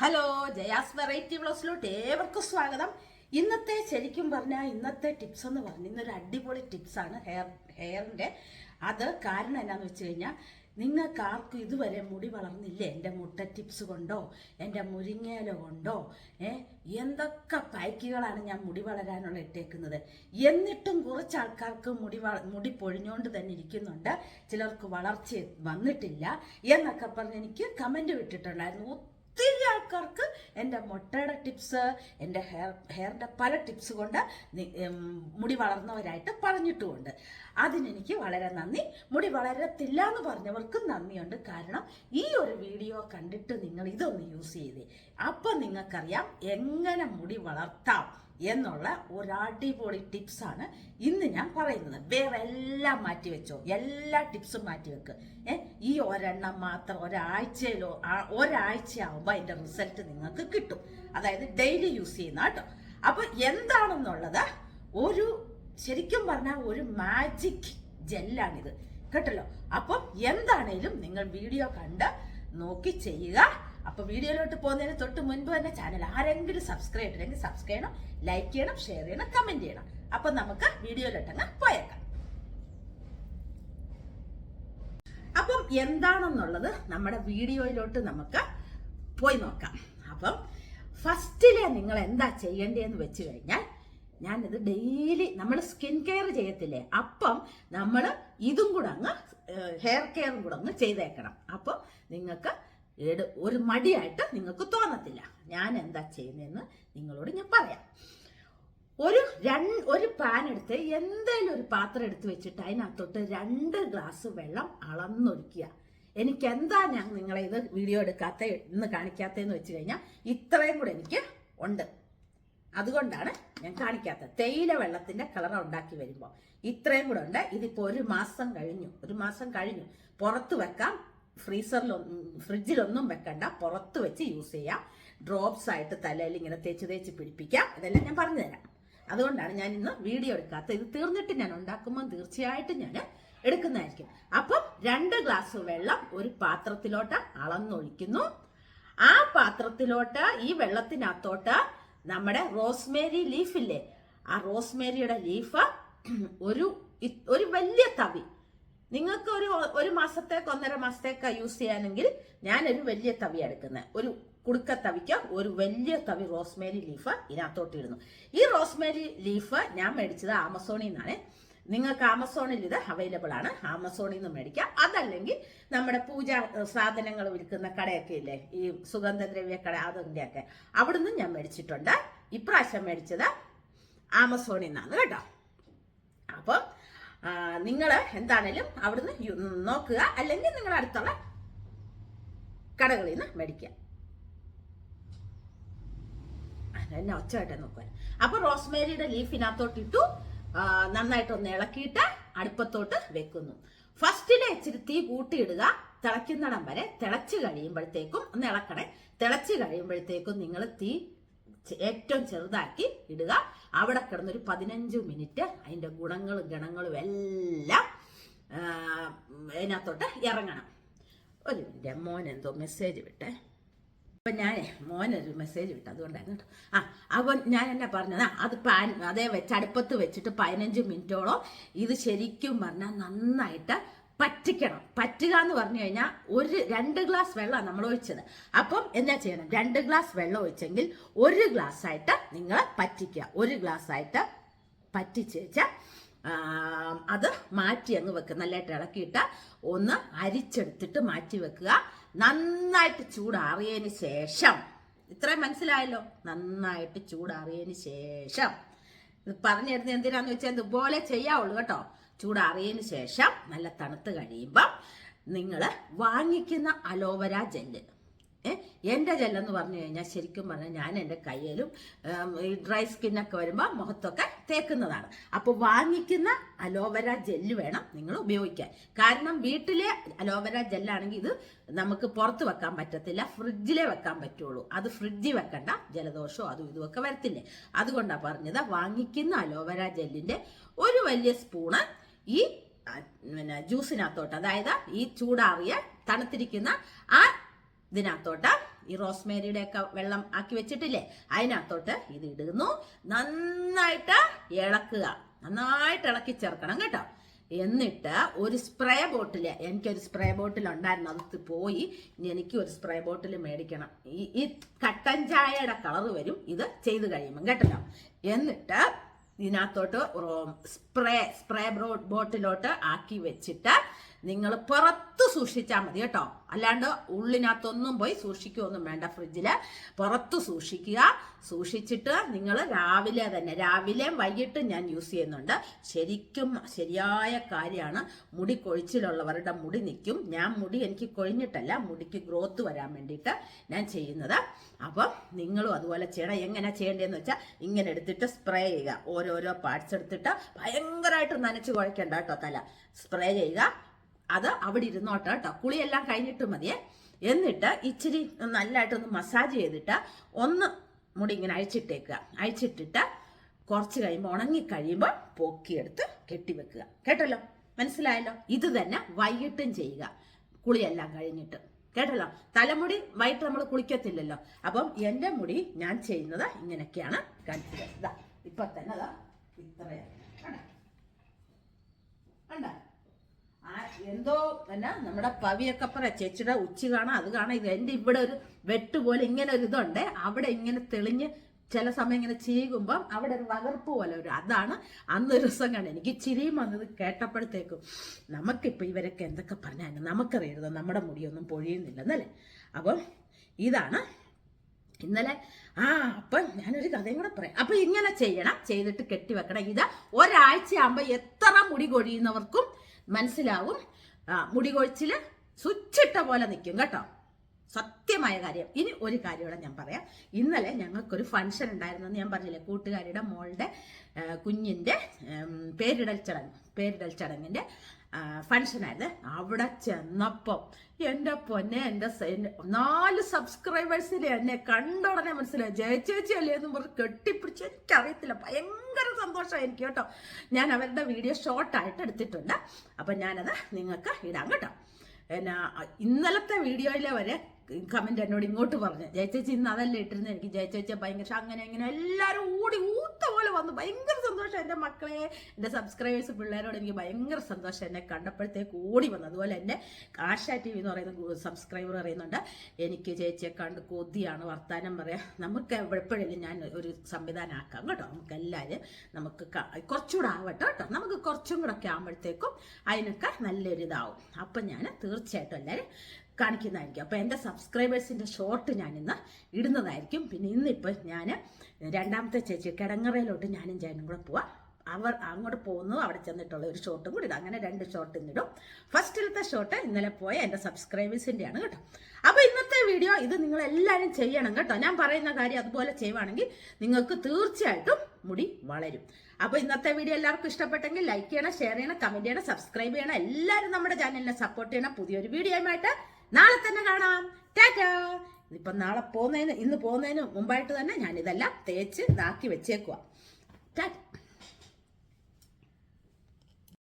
Hello Jaya's variety ബ്ലോസിലോട്ട് ഏവർക്കും സ്വാഗതം. ഇന്നത്തെ ശരിക്കും പറഞ്ഞാൽ ഇന്നത്തെ ടിപ്സ് എന്ന് പറഞ്ഞ ഇന്നൊരു അടിപൊളി ടിപ്സാണ് ഹെയർ ഹെയറിന്റെ അത് കാരണം എന്നാന്ന് വെച്ച് കഴിഞ്ഞാൽ നിങ്ങൾക്ക് ആർക്കും ഇതുവരെ മുടി വളർന്നില്ലേ? എന്റെ മുട്ട ടിപ്സ് കൊണ്ടോ? എന്റെ മുരിങ്ങയില കൊണ്ടോ? ഏ എന്തൊക്കെ പൈക്കുകളാണ് ഞാൻ മുടി വളരാനുള്ള ഇട്ടേക്കുന്നത്? എന്നിട്ടും കുറച്ച് ആൾക്കാർക്ക് മുടി മുടി പൊഴിഞ്ഞുകൊണ്ട് തന്നെ ഇരിക്കുന്നുണ്ട്. ചിലർക്ക് വളർച്ച വന്നിട്ടില്ല. എന്നൊക്കെ പറഞ്ഞ് എനിക്ക് കമന്റ് വിട്ടിട്ടുണ്ടായിരുന്നു ഒത്തിരി ആൾക്കാർക്ക് എന്റെ മുട്ടയുടെ ടിപ്സ് എന്റെ ഹെയർ ഹെയറിന്റെ പല ടിപ്സ് കൊണ്ട് മുടി വളർന്നവരായിട്ട് പറഞ്ഞിട്ടുമുണ്ട്. അതിനെനിക്ക് വളരെ നന്ദി. മുടി വളരത്തില്ല എന്ന് പറഞ്ഞവർക്കും നന്ദിയുണ്ട്. കാരണം ഈ ഒരു വീഡിയോ കണ്ടിട്ട് നിങ്ങൾ ഇതൊന്ന് യൂസ് ചെയ്തേ. അപ്പം നിങ്ങൾക്കറിയാം എങ്ങനെ മുടി വളർത്താം. എന്നുള്ള ഒരു അടിപൊളി ടിപ്സാണ് ഇന്ന് ഞാൻ പറയുന്നത്. വേറെ എല്ലാം മാറ്റി വെച്ചോ. എല്ലാ ടിപ്സും മാറ്റി വെക്ക്. ഏ? ഈ ഒരെണ്ണം മാത്രം ഒരാഴ്ചയിലോ ഒരാഴ്ച ഒരാഴ്ചയാവുമ്പോൾ അതിന്റെ റിസൾട്ട് നിങ്ങൾക്ക് കിട്ടും. അതായത് ഡെയിലി യൂസ് ചെയ്യുന്ന കേട്ടോ. അപ്പൊ എന്താണെന്നുള്ളത് ഒരു ശരിക്കും പറഞ്ഞാൽ ഒരു മാജിക് ജെല്ലാണിത് കേട്ടല്ലോ? അപ്പം എന്താണേലും നിങ്ങൾ വീഡിയോ കണ്ട് നോക്കി ചെയ്യുക. അപ്പൊ വീഡിയോയിലോട്ട് പോകുന്നതിന് തൊട്ട് മുൻപ് തന്നെ ചാനൽ ആരെങ്കിലും സബ്സ്ക്രൈബ് ചെയ്തില്ലെങ്കിൽ സബ്സ്ക്രൈബ് ചെയ്യണം ലൈക്ക് ചെയ്യണം ഷെയർ ചെയ്യണം കമന്റ് ചെയ്യണം. അപ്പൊ നമുക്ക് വീഡിയോയിലോട്ടങ്ങ് പോയേക്കാം. അപ്പം എന്താണെന്നുള്ളത് നമ്മുടെ വീഡിയോയിലോട്ട് നമുക്ക് പോയി നോക്കാം. അപ്പം ഫസ്റ്റിലെ നിങ്ങൾ എന്താ ചെയ്യേണ്ടതെന്ന് വെച്ച് കഴിഞ്ഞാൽ ഞാനിത് ഡെയിലി നമ്മൾ സ്കിൻ കെയർ ചെയ്യത്തില്ലേ? അപ്പം നമ്മൾ ഇതും കൂടെ അങ്ങ് ഹെയർ കെയറും കൂടെ അങ്ങ് ചെയ്തേക്കണം. അപ്പം നിങ്ങൾക്ക് ഏട്- ഒരു മടിയായിട്ട് നിങ്ങൾക്ക് തോന്നത്തില്ല. ഞാൻ എന്താ ചെയ്യുന്നതെന്ന് നിങ്ങളോട് ഞാൻ പറയാം. ഒരു രണ്ട് ഒരു പാൻ എടുത്ത് എന്തെങ്കിലും ഒരു പാത്രം എടുത്ത് വെച്ചിട്ട് അതിനകത്തോട്ട് രണ്ട് ഗ്ലാസ് വെള്ളം അളന്നൊഴിക്കുക എനിക്ക് എന്താ ഞാൻ നിങ്ങളെ ഇത് വീഡിയോ എടുക്കാത്ത ഇന്ന് കാണിക്കാത്തതെന്ന് വെച്ച് കഴിഞ്ഞാൽ ഇത്രയും കൂടെ എനിക്ക് ഉണ്ട്. അതുകൊണ്ടാണ് ഞാൻ കാണിക്കാത്തത്. തേയില വെള്ളത്തിന്റെ കളർ ഉണ്ടാക്കി വരുമ്പോൾ ഇത്രയും കൂടെ ഉണ്ട്. ഇതിപ്പോ ഒരു മാസം കഴിഞ്ഞു. ഒരു മാസം കഴിഞ്ഞു. പുറത്ത് വെക്കാം. ഫ്രീസറിലൊന്നും ഫ്രിഡ്ജിലൊന്നും വെക്കണ്ട. പുറത്ത് വെച്ച് യൂസ് ചെയ്യാം. ഡ്രോപ്സ് ആയിട്ട് തലയിൽ ഇങ്ങനെ തേച്ച് തേച്ച് പിടിപ്പിക്കാം. ഇതെല്ലാം ഞാൻ പറഞ്ഞു തരാം അതുകൊണ്ടാണ് ഞാൻ ഇന്ന് വീഡിയോ എടുക്കാത്തത്. ഇത് തീർന്നിട്ട് ഞാൻ ഉണ്ടാക്കുമ്പോൾ തീർച്ചയായിട്ടും ഞാൻ എടുക്കുന്നതായിരിക്കും. അപ്പം രണ്ട് ഗ്ലാസ് വെള്ളം ഒരു പാത്രത്തിലോട്ട് അളന്നൊഴിക്കുന്നു. ആ പാത്രത്തിലോട്ട് ഈ വെള്ളത്തിനകത്തോട്ട് നമ്മുടെ റോസ്മേരി ലീഫില്ലേ? ആ റോസ്മേരിയുടെ ലീഫ് ഒരു ഒരു വലിയ തവി നിങ്ങൾക്ക് ഒരു ഒരു മാസത്തേക്ക് ഒന്നര മാസത്തേക്ക് യൂസ് ചെയ്യാനെങ്കിൽ ഞാനൊരു വലിയ തവി എടുക്കുന്നത് ഒരു കുടുക്ക തവിക്ക് ഒരു വലിയ തവി റോസ്മേരി ലീഫ് ഇതിനകത്തോട്ട് ഇടുന്നു ഈ റോസ്മേരി ലീഫ് ഞാൻ മേടിച്ചത് ആമസോണിൽ നിന്നാണ്. നിങ്ങൾക്ക് ആമസോണിൽ ഇത് അവൈലബിൾ ആണ്. ആമസോണിൽ നിന്ന് മേടിക്കാം. അതല്ലെങ്കിൽ നമ്മുടെ പൂജാ സാധനങ്ങൾ വിൽക്കുന്ന കടയൊക്കെ ഇല്ലേ? ഈ സുഗന്ധദ്രവ്യ കട അതിന്റെയൊക്കെ അവിടുന്ന് ഞാൻ മേടിച്ചിട്ടുണ്ട്. ഇപ്രാവശ്യം മേടിച്ചത് ആമസോണിൽ നിന്നാണ് കേട്ടോ. അപ്പം നിങ്ങൾ എന്താണേലും അവിടുന്ന് നോക്കുക. അല്ലെങ്കിൽ നിങ്ങൾ അടുത്തുള്ള കടകളിൽ നിന്ന് മേടിക്കുക. എന്നെ ഒച്ചയായിട്ട് നോക്കാൻ അപ്പൊ റോസ്മേരിയുടെ ലീഫിനകത്തോട്ട് ഇട്ടു. നന്നായിട്ട് നന്നായിട്ടൊന്ന് ഇളക്കിയിട്ട് അടുപ്പത്തോട്ട് വെക്കുന്നു. ഫസ്റ്റിലെ ഇച്ചിരി തീ കൂട്ടിയിടുക. തിളയ്ക്കുന്നിടം വരെ തിളച്ച് കഴിയുമ്പോഴത്തേക്കും ഒന്ന് ഇളക്കണേ. തിളച്ച് കഴിയുമ്പോഴത്തേക്കും നിങ്ങൾ തീ ഏറ്റവും ചെറുതാക്കി ഇടുക. അവിടെ കിടന്നൊരു പതിനഞ്ച് മിനിറ്റ് അതിന്റെ ഗുണങ്ങളും ഗണങ്ങളും എല്ലാം അതിനകത്തോട്ട് ഇറങ്ങണം. ഒരു മിനിറ്റ് മോൻ എന്തോ മെസ്സേജ് വിട്ടേ. അപ്പൊ ഞാൻ മോനൊരു മെസ്സേജ് വിട്ടു. അതുകൊണ്ടായിരുന്നു കേട്ടോ. ആ അവൻ ഞാൻ എന്നാ പറഞ്ഞത്? അത് പാൻ അതേ വെച്ച് അടുപ്പത്ത് വെച്ചിട്ട് പതിനഞ്ച് മിനിറ്റോളം ഇത് ശരിക്കും പറഞ്ഞാൽ നന്നായിട്ട് പറ്റിക്കണം. പറ്റുക എന്ന് പറഞ്ഞു കഴിഞ്ഞാൽ ഒരു രണ്ട് ഗ്ലാസ് വെള്ളമാണ് നമ്മൾ ഒഴിച്ചത്. അപ്പം എന്താ ചെയ്യണം? രണ്ട് ഗ്ലാസ് വെള്ളം ഒഴിച്ചെങ്കിൽ ഒരു ഗ്ലാസ് ആയിട്ട് നിങ്ങൾ പറ്റിക്കുക. ഒരു ഗ്ലാസ് ആയിട്ട് പറ്റിച്ച് വെച്ചാൽ അത് മാറ്റി അങ്ങ് വെക്കുക നല്ലതായിട്ട് ഇളക്കിയിട്ട് ഒന്ന് അരിച്ചെടുത്തിട്ട് മാറ്റി വെക്കുക. നന്നായിട്ട് ചൂടാറിയതിന് ശേഷം ഇത്രയും മനസ്സിലായല്ലോ? നന്നായിട്ട് ചൂടാറിയതിന് ശേഷം. പറഞ്ഞിരുന്നത് എന്തിനാന്ന് വെച്ചാൽ ഇതുപോലെ ചെയ്യാവുള്ളൂ കേട്ടോ. ചൂടാറിയതിന് ശേഷം നല്ല തണുത്ത് കഴിയുമ്പം നിങ്ങൾ വാങ്ങിക്കുന്ന അലോവര ജെല്ല്. എന്റെ ജെല്ലെന്ന് പറഞ്ഞു കഴിഞ്ഞാൽ ശരിക്കും പറഞ്ഞാൽ ഞാൻ എന്റെ കയ്യിലും ഡ്രൈ സ്കിന്നൊക്കെ വരുമ്പോൾ മുഖത്തൊക്കെ തേക്കുന്നതാണ്. അപ്പോൾ വാങ്ങിക്കുന്ന അലോവര ജെല്ല് വേണം നിങ്ങൾ ഉപയോഗിക്കാൻ. കാരണം വീട്ടിലെ അലോവര ജെല്ലാണെങ്കിൽ ഇത് നമുക്ക് പുറത്ത് വെക്കാൻ പറ്റത്തില്ല ഫ്രിഡ്ജിലെ വെക്കാൻ പറ്റുള്ളൂ. അത് ഫ്രിഡ്ജിൽ വെക്കണ്ട ജലദോഷമോ അതും ഇതുമൊക്കെ വരത്തില്ലേ? അതുകൊണ്ടാണ് പറഞ്ഞത് വാങ്ങിക്കുന്ന അലോവര ജെല്ലിന്റെ ഒരു വലിയ സ്പൂണ് ഈ പിന്നെ ജ്യൂസിനകത്തോട്ട് അതായത് ഈ ചൂടാറിയ തണുത്തിരിക്കുന്ന ആ ഇതിനകത്തോട്ട് ഈ റോസ്മേരിയുടെ ഒക്കെ വെള്ളം ആക്കി വെച്ചിട്ടില്ലേ അതിനകത്തോട്ട് ഇത് ഇടുന്നു. നന്നായിട്ട് ഇളക്കുക. നന്നായിട്ട് ഇളക്കി ചേർക്കണം കേട്ടോ. എന്നിട്ട് ഒരു സ്പ്രേ ബോട്ടിൽ എനിക്കൊരു സ്പ്രേ ബോട്ടിൽ ഉണ്ടായിരുന്നു അത് പോയി. ഇനി എനിക്ക് ഒരു സ്പ്രേ ബോട്ടിൽ മേടിക്കണം. ഈ ഈ കട്ടൻ ചായയുടെ കളർ വരും ഇത് ചെയ്ത് കഴിയുമ്പം കേട്ടോ. എന്നിട്ട് ഇതിനകത്തോട്ട് സ്പ്രേ സ്പ്രേ ബോട്ടിലോട്ട് ആക്കി വെച്ചിട്ട് നിങ്ങൾ പുറത്ത് സൂക്ഷിച്ചാൽ മതി കേട്ടോ. അല്ലാണ്ട് ഉള്ളിനകത്തൊന്നും പോയി സൂക്ഷിക്കുകയൊന്നും വേണ്ട ഫ്രിഡ്ജിൽ പുറത്ത് സൂക്ഷിക്കുക. സൂക്ഷിച്ചിട്ട് നിങ്ങൾ രാവിലെ തന്നെ രാവിലെയും വൈകിട്ടും ഞാൻ യൂസ് ചെയ്യുന്നുണ്ട്. ശരിക്കും ശരിയായ കാര്യമാണ്. മുടി കൊഴിച്ചിലുള്ളവരുടെ മുടി നിൽക്കും. ഞാൻ മുടി എനിക്ക് കൊഴിഞ്ഞിട്ടല്ല മുടിക്ക് ഗ്രോത്ത് വരാൻ വേണ്ടിയിട്ട് ഞാൻ ചെയ്യുന്നത്. അപ്പം നിങ്ങളും അതുപോലെ ചെയ്യണം. എങ്ങനെ ചെയ്യേണ്ടതെന്ന് വെച്ചാൽ ഇങ്ങനെ എടുത്തിട്ട് സ്പ്രേ ചെയ്യുക. ഓരോരോ പാർട്സ് എടുത്തിട്ട് ഭയങ്കരമായിട്ട് നനച്ച് കുഴക്കണ്ട കേട്ടോ തല. സ്പ്രേ ചെയ്യുക. അത് അവിടെ ഇരുന്നോട്ടെ കേട്ടോ. കുളിയെല്ലാം കഴിഞ്ഞിട്ട് മതിയേ. എന്നിട്ട് ഇച്ചിരി നല്ലതായിട്ടൊന്ന് മസാജ് ചെയ്തിട്ട് ഒന്ന് മുടി ഇങ്ങനെ അഴിച്ചിട്ടേക്കുക. അഴിച്ചിട്ടിട്ട് കുറച്ച് കഴിയുമ്പോൾ ഉണങ്ങി കഴിയുമ്പോൾ പൊക്കിയെടുത്ത് കെട്ടിവെക്കുക കേട്ടല്ലോ? മനസ്സിലായല്ലോ? ഇത് തന്നെ വൈകിട്ടും ചെയ്യുക. കുളിയെല്ലാം കഴിഞ്ഞിട്ട്. കേട്ടല്ലോ? തലമുടി വൈകിട്ട് നമ്മൾ കുളിക്കത്തില്ലല്ലോ. അപ്പം എന്റെ മുടി ഞാൻ ചെയ്യുന്നത് ഇങ്ങനെയൊക്കെയാണ്. കാണിച്ചത് ഇപ്പൊ തന്നെ അതാ ഇത്രയാണ് കണ്ട? കണ്ടോ? ആ എന്തോ തന്നെ നമ്മുടെ പവിയൊക്കെ പറ ചേച്ചിയുടെ ഉച്ചി കാണാം അത് കാണാം. ഇത് എന്റെ ഇവിടെ ഒരു വെട്ട് പോലെ ഇങ്ങനെ ഒരു ഇതുണ്ട്. അവിടെ ഇങ്ങനെ തെളിഞ്ഞ് ചില സമയം ഇങ്ങനെ ചീകുമ്പം അവിടെ ഒരു വകർപ്പ് പോലെ ഒരു അതാണ് അന്നൊരു ദിവസം കണ്ട് എനിക്ക് ചിരിയും വന്നത് കേട്ടപ്പോഴത്തേക്കും നമുക്കിപ്പോൾ ഇവരൊക്കെ എന്തൊക്കെ പറഞ്ഞാൽ നമുക്കറിയരുത്. നമ്മുടെ മുടിയൊന്നും പൊഴിയുന്നില്ലെന്നല്ലേ അപ്പം ഇതാണ് ഇന്നലെ ആ അപ്പം ഞാനൊരു കഥയും കൂടെ പറയാം. അപ്പം ഇങ്ങനെ ചെയ്യണം. ചെയ്തിട്ട് കെട്ടിവെക്കണം ഇത് ഒരാഴ്ച ആകുമ്പോൾ എത്ര മുടി കൊഴിയുന്നവർക്കും മനസ്സിലാവും. മുടി കൊഴിച്ചിൽ സ്വിച്ചിട്ട പോലെ നിൽക്കും കേട്ടോ. സത്യമായ കാര്യം. ഇനി ഒരു കാര്യം കൂടെ ഞാൻ പറയാം. ഇന്നലെ ഞങ്ങൾക്കൊരു ഫംഗ്ഷൻ ഉണ്ടായിരുന്നു എന്ന് ഞാൻ പറഞ്ഞില്ലേ? കൂട്ടുകാരിയുടെ മോളുടെ കുഞ്ഞിന്റെ പേരിടൽ ചടങ്ങ് പേരിടൽ ചടങ്ങിന്റെ ഫംഗ്ഷനായിരുന്നു അവിടെ ചെന്നപ്പം എന്റെ പൊന്നെ എന്റെ നാല് സബ്സ്ക്രൈബേഴ്സിൽ എന്നെ കണ്ടുടനെ മനസ്സിലായി. ജയചേച്ചി അല്ലേ എന്ന് പറഞ്ഞ് കെട്ടിപ്പിടിച്ച് എനിക്കറിയത്തില്ല. ഭയങ്കര സന്തോഷം എനിക്ക് കേട്ടോ. ഞാൻ അവരുടെ വീഡിയോ ഷോർട്ടായിട്ട് എടുത്തിട്ടുണ്ട്. അപ്പം ഞാനത് നിങ്ങൾക്ക് ഇടാം കേട്ടോ. എന്നാ ഇന്നലത്തെ വീഡിയോയിലെ വരെ കമന്റ് എന്നോട് ഇങ്ങോട്ട് പറഞ്ഞു. ജയച്ചേച്ചി ഇന്ന് അതല്ലേ ഇട്ടിരുന്നത് എനിക്ക് ജയചേച്ചി ഭയങ്കര അങ്ങനെ ഇങ്ങനെ എല്ലാവരും ഓടി ഊത്ത പോലെ വന്നു. ഭയങ്കര സന്തോഷം എന്റെ മക്കളെ എന്റെ സബ്സ്ക്രൈബേഴ്സ് പിള്ളേരോട് എനിക്ക് ഭയങ്കര സന്തോഷം എന്നെ കണ്ടപ്പോഴത്തേക്ക് ഓടി വന്നു. അതുപോലെ എന്റെ ആശ ടി വി എന്ന് പറയുന്ന സബ്സ്ക്രൈബർ അറിയുന്നുണ്ട് എനിക്ക് ചേച്ചിയെ കണ്ട് കൊതിയാണ് വർത്താനം പറയാം. നമുക്ക് എപ്പോഴെങ്കിലും ഞാൻ ഒരു സംവിധാനം ആക്കാം കേട്ടോ. നമുക്ക് എല്ലാവരും നമുക്ക് കുറച്ചുകൂടെ ആവട്ടെ കേട്ടോ. നമുക്ക് കുറച്ചും കൂടെ ഒക്കെ ആകുമ്പോഴത്തേക്കും അതിനൊക്കെ നല്ലൊരിതാവും. അപ്പം ഞാൻ തീർച്ചയായിട്ടും എല്ലാവരും കാണിക്കുന്നതായിരിക്കും. അപ്പോൾ എന്റെ സബ്സ്ക്രൈബേഴ്സിന്റെ ഷോർട്ട് ഞാൻ ഇന്ന് ഇടുന്നതായിരിക്കും. പിന്നെ ഇന്നിപ്പോൾ ഞാൻ രണ്ടാമത്തെ ചേച്ചി കിടങ്ങറയിലോട്ട് ഞാനും ചേട്ടനും കൂടെ പോവാം. അവർ അങ്ങോട്ട് പോകുന്നു അവിടെ ചെന്നിട്ടുള്ള ഒരു ഷോട്ടും കൂടി ഇടും. അങ്ങനെ രണ്ട് ഷോട്ട് ഇന്നിടും ഫസ്റ്റിലത്തെ ഷോട്ട് ഇന്നലെ പോയ എന്റെ സബ്സ്ക്രൈബേഴ്സിന്റെയാണ് കേട്ടോ. അപ്പോൾ ഇന്നത്തെ വീഡിയോ ഇത് നിങ്ങൾ എല്ലാവരും ചെയ്യണം കേട്ടോ. ഞാൻ പറയുന്ന കാര്യം അതുപോലെ ചെയ്യുവാണെങ്കിൽ നിങ്ങൾക്ക് തീർച്ചയായിട്ടും മുടി വളരും. അപ്പോൾ ഇന്നത്തെ വീഡിയോ എല്ലാവർക്കും ഇഷ്ടപ്പെട്ടെങ്കിൽ ലൈക്ക് ചെയ്യണം ഷെയർ ചെയ്യണം കമന്റ് ചെയ്യണം സബ്സ്ക്രൈബ് ചെയ്യണം. എല്ലാവരും നമ്മുടെ ചാനലിനെ സപ്പോർട്ട് ചെയ്യണം. പുതിയൊരു വീഡിയോയുമായിട്ട് നാളെ തന്നെ കാണാം. ടാറ്റാ. ഇപ്പം നാളെ പോകുന്നതിന് ഇന്ന് പോകുന്നതിന് മുമ്പായിട്ട് തന്നെ ഞാൻ ഇതെല്ലാം തേച്ച് ഇതാക്കി വെച്ചേക്കുക ടാറ്റ.